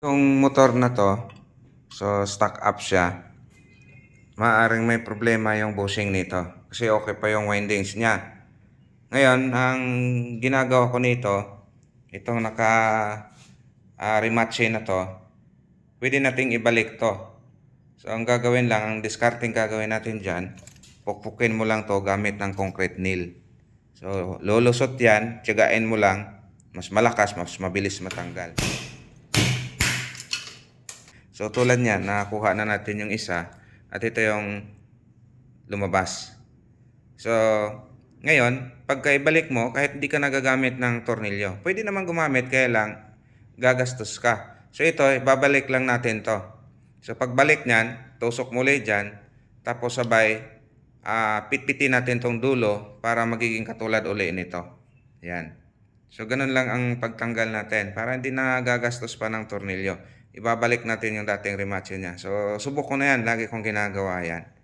Yung motor na to, so stock up siya. Maaring may problema yung bushing nito. Kasi okay pa yung windings niya. Ngayon, ang ginagawa ko nito, itong naka rematche na to, pwede nating ibalik to. So, ang gagawin lang, ang discarding gagawin natin dyan, pukpukin mo lang to gamit ng concrete nail. So, lulusot yan, tiyagain mo lang, mas malakas, mas mabilis matanggal. So tulad niyan, nakakuha na natin yung isa at ito yung lumabas. So ngayon, pagka ibalik mo, kahit hindi ka nagagamit ng tornilyo, pwede naman gumamit, kaya lang gagastos ka. So ito, babalik lang natin to. So pagbalik niyan, tusok muli dyan, tapos sabay, ah, pitpitin natin tong dulo para magiging katulad uli nito. Yan. So, ganun lang ang pagtanggal natin para hindi na gagastos pa ng tornilyo. Ibabalik natin yung dating rematch niya. So, subok ko na yan. Lagi kong ginagawa yan.